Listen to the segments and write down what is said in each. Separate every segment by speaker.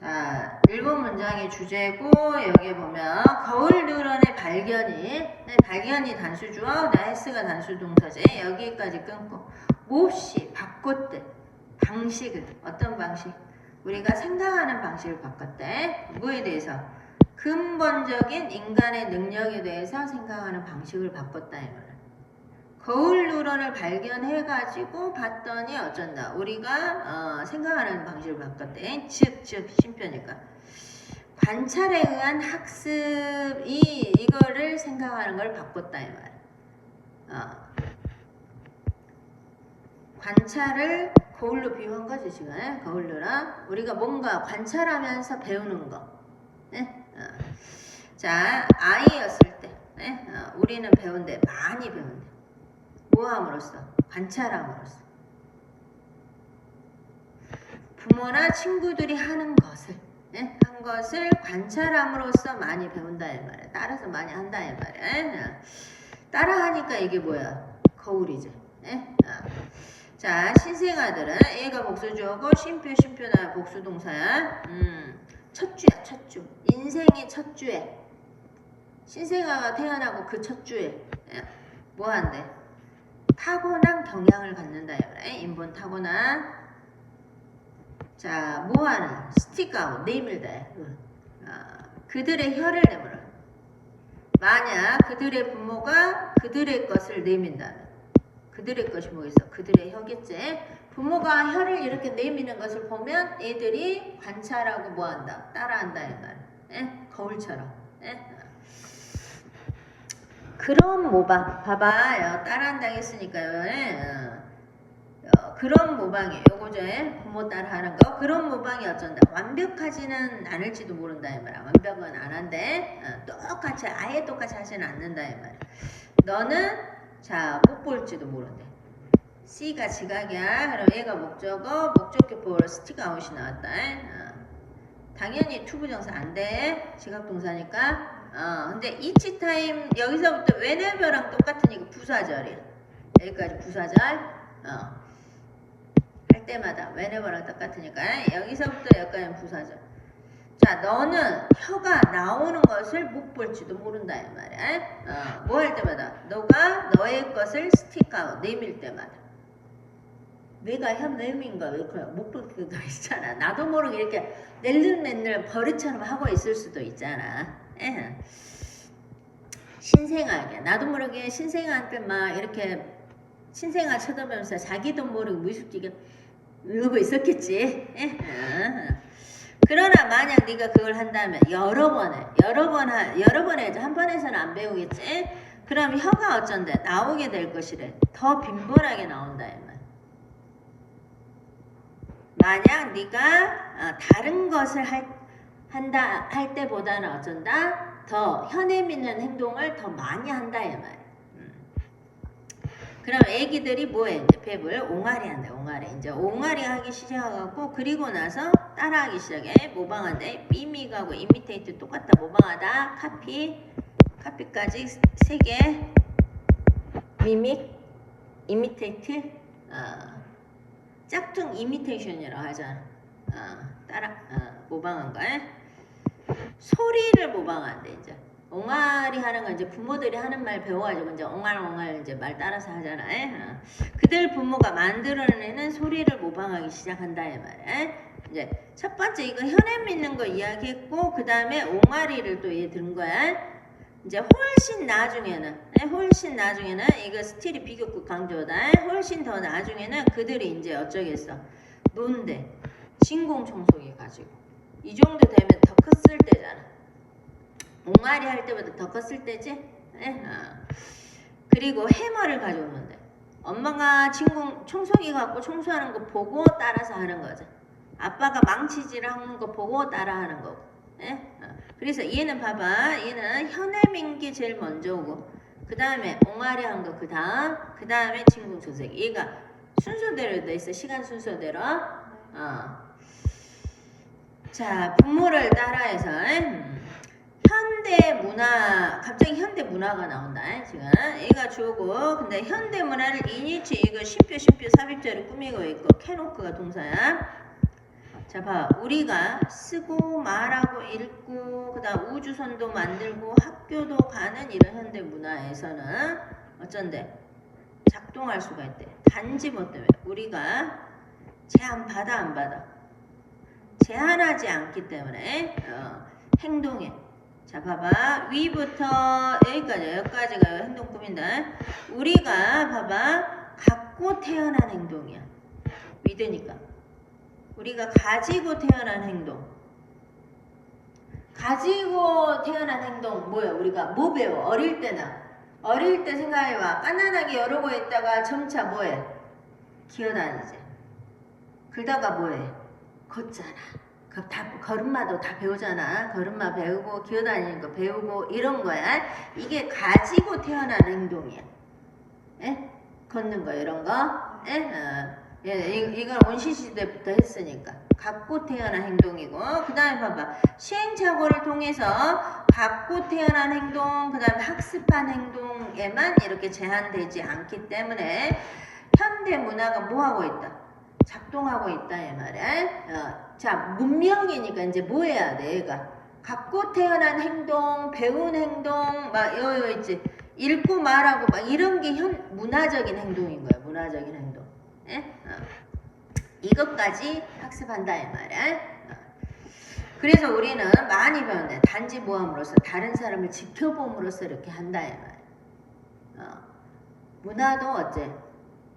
Speaker 1: 자, 1번 문장의 주제고 여기 보면 거울 누런의 발견이 네, 발견이 단수주어 나이스가 단수동사지 여기까지 끊고 몹시 바꿨대 방식을. 어떤 방식? 우리가 생각하는 방식을 바꿨대. 뭐에 대해서 근본적인 인간의 능력에 대해서 생각하는 방식을 바꿨다 이 말이야 거울 누런을 발견해가지고 봤더니 어쩐다. 우리가 어, 생각하는 방식을 바꿨대. 즉, 즉, 심표니까. 관찰에 의한 학습이 이거를 생각하는 걸 바꿨다 이 말. 어. 관찰을 거울로 비유한 거지 지금. 예? 거울 누런. 우리가 뭔가 관찰하면서 배우는 거. 네? 어. 자, 아이였을 때, 네? 어, 우리는 배운데 많이 배운대. 뭐함으로써 관찰함으로써 부모나 친구들이 하는 것을 예? 한 것을 관찰함으로써 많이 배운다 이 말이야. 따라서 많이 한다 이 말이야. 예? 따라하니까 이게 뭐야? 거울이지. 예? 어. 자 신생아들은 얘가 복수주어고 쉼표 쉼표나 복수동사야. 음, 첫 주야 첫 주. 인생의 첫 주에 신생아가 태어나고 그 첫 주에 예? 뭐 한대? 타고난 경향을 갖는다 이거래. 인본 타고난 자 뭐하는 스틱아웃 내밀다 아, 그들의 혀를 내밀어 만약 그들의 부모가 그들의 것을 내민다면 그들의 것이 뭐겠어 그들의 혀겠지 부모가 혀를 이렇게 내미는 것을 보면 애들이 관찰하고 뭐한다 따라한다 이 말. 예? 거울처럼 예? 그런 모방. 봐봐요. 따라한다고 했으니까요 예. 어, 그런 모방이 요거죠. 예. 부모 따라 하는 거. 그런 모방이 어쩐다? 완벽하지는 않을지도 모른다 이 말이야. 완벽은 안 한데 어, 똑같이 아예 똑같이 하지는 않는다 이 말이야. 너는 자 못 볼지도 모른대. C가 지각이야. 그럼 얘가 목적어 목적격 볼 스틱 아웃이 나왔다 어. 당연히 투부정사 안돼. 지각동사니까 어, 근데 이치 타임 여기서부터 whenever랑 똑같으니까 부사절이야. 여기까지 부사절. 어. 할 때마다 whenever랑 똑같으니까 여기서부터 여기까지 부사절. 자, 너는 혀가 나오는 것을 못 볼지도 모른다 이 말이야. 어, 뭐 할 때마다 너가 너의 것을 스틱아웃 내밀 때마다. 내가 혀 내민 거 이렇게 못볼 때도 있잖아. 나도 모르게 이렇게 낼름낼름 버릇처럼 하고 있을 수도 있잖아. 예. 신생아에게 나도 모르게 신생아한테 막 이렇게 신생아 쳐다보면서 자기도 모르게 무의식적에 이러고 있었겠지. 예? 어. 그러나 만약 네가 그걸 한다면 여러 번에 여러 번 하, 여러 번 해야지 한 번에서는 안 배우겠지. 그럼 혀가 어쩐데 나오게 될 것이래. 더 빈번하게 나온다. 만약 네가 어, 다른 것을 할, 한다 할 때보다는 어쩐다 더 혀내 믿는 행동을 더 많이 한다 이 말. 음. 그럼 애기들이 뭐해 이제 폐을 옹알이 한다 옹알이 이제 옹알이 하기 시작하고 그리고 나서 따라하기 시작해 모방한대 미미가고 이미테이트 똑같다 모방하다 카피 카피까지 세 개 미믹 이미테이트 어. 짝퉁 이미테이션이라고 하잖아. 어, 따라 어, 모방한 거. 소리를 모방한대 이제. 옹알이 하는 건 이제 부모들이 하는 말 배워가지고 이제 옹알옹알 이제 말 따라서 하잖아. 어. 그들 부모가 만들어내는 소리를 모방하기 시작한다 이 말이야. 이제 첫 번째 이거 혀내 믿는 거 이야기했고 그 다음에 옹알이를 또 얘 든 거야. 이제 훨씬 나중에는 네, 훨씬 나중에는 이거 스틸이 비교급 강조다 훨씬 더 나중에는 그들이 이제 어쩌겠어 논대 진공 청소기 가지고 이 정도 되면 옹알이 할 때보다 더 컸을 때지 네? 어. 그리고 해머를 가져오는데 엄마가 진공 청소기 갖고 청소하는 거 보고 따라서 하는 거죠 아빠가 망치질 하는 거 보고 따라 하는 거고 네? 어. 그래서 얘는 봐봐 얘는 현해민 게 제일 먼저 오고 그 다음에 옹알이 한 거 그 다음 그 다음에 진공청소기 얘가 순서대로 돼 있어 시간 순서대로 어. 자 부모를 따라해서 음. 현대 문화 갑자기 현대 문화가 나온다. 지금 얘가 주고 근데 현대 문화를 이니치 이거 심표 심표 삽입자를 꾸미고 있고 캐노크가 동사야. 자, 봐. 우리가 쓰고 말하고 읽고 그다음 우주선도 만들고 학교도 가는 이런 현대 문화에서는 어쩐데 작동할 수가 있대. 단지 뭐 때문에. 우리가 제한 받아 안 받아? 제한하지 않기 때문에 어, 행동에 자 봐봐 위부터 여기까지 여기까지가 행동 꾸민다. 우리가 봐봐 갖고 태어난 행동이야. 믿으니까. 우리가 가지고 태어난 행동. 가지고 태어난 행동 뭐야? 우리가 뭐 배워? 어릴 때나 어릴 때 생각해봐. 깐난하게 여러 거 있다가 점차 뭐해? 기어다니지. 그러다가 뭐해? 걷잖아. 그 다, 걸음마도 다 배우잖아. 걸음마 배우고 기어다니는 거 배우고 이런 거야. 이게 가지고 태어난 행동이야. 에? 걷는 거 이런 거. 에? 어. 예, 이, 이건 원시시 때부터 했으니까 갖고 태어난 행동이고 그 다음에 봐봐 시행착오를 통해서 갖고 태어난 행동 그 다음에 학습한 행동에만 이렇게 제한되지 않기 때문에 현대 문화가 뭐하고 있다 작동하고 있다 이 말이야 어, 자 문명이니까 이제 뭐 해야 돼 얘가 갖고 태어난 행동 배운 행동 막 여여 있지 읽고 말하고 막 이런 게 현 문화적인 행동인 거야 문화적인 행동 예? 어. 이것까지 학습한다 이 말이야. 어. 그래서 우리는 많이 배운다. 단지 모함으로써 다른 사람을 지켜봄으로써 이렇게 한다 이 말이야. 어. 문화도 어째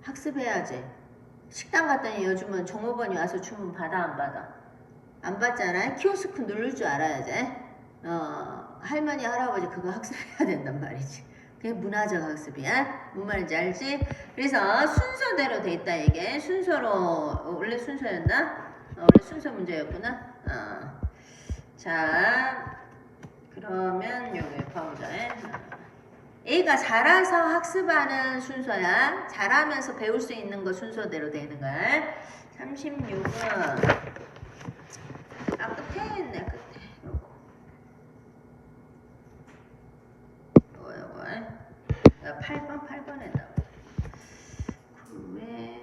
Speaker 1: 학습해야지. 식당 갔더니 요즘은 종업원이 와서 주문 받아 안 받아? 안 받잖아. 키오스크 누를 줄 알아야지. 어, 할머니 할아버지 그거 학습해야 된단 말이지. 그게 문화적 학습이야. 뭔 말인지 알지? 그래서 순서대로 돼 있다 이게 순서로 어, 원래 순서였나? 어, 원래 순서 문제였구나. 어. 자 그러면 여기 봐보자. A가 잘해서 학습하는 순서야. 잘하면서 배울 수 있는 거 순서대로 되는 거야. 36은 아 끝에 있네 끝에. 요거. 요거 요거. 야, 8번 8번에다. 구매.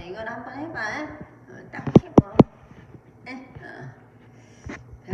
Speaker 1: 야, 이건 한번 해봐.